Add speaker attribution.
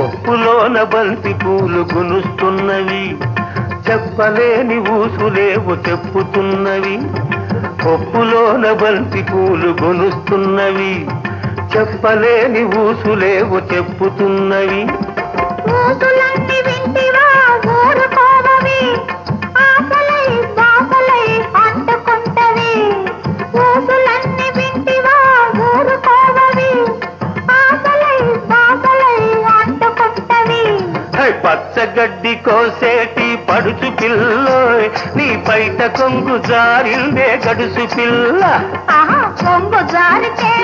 Speaker 1: కొప్పులోన బంతి పూలు గునుస్తున్నవి. చెప్పలేని ఊసులేవు చెప్పుతున్నవి. కొప్పులోన బంతి పూలు గునుస్తున్నవి. చెప్పలేని ఊసులేవు చెప్పుతున్నవి. పచ్చగడ్డి కోసేటి పడుచు పిల్లోయ్. నీ బయట కొంగు జారిందే గడుసు పిల్ల.
Speaker 2: ఆహా కొంగు జారితే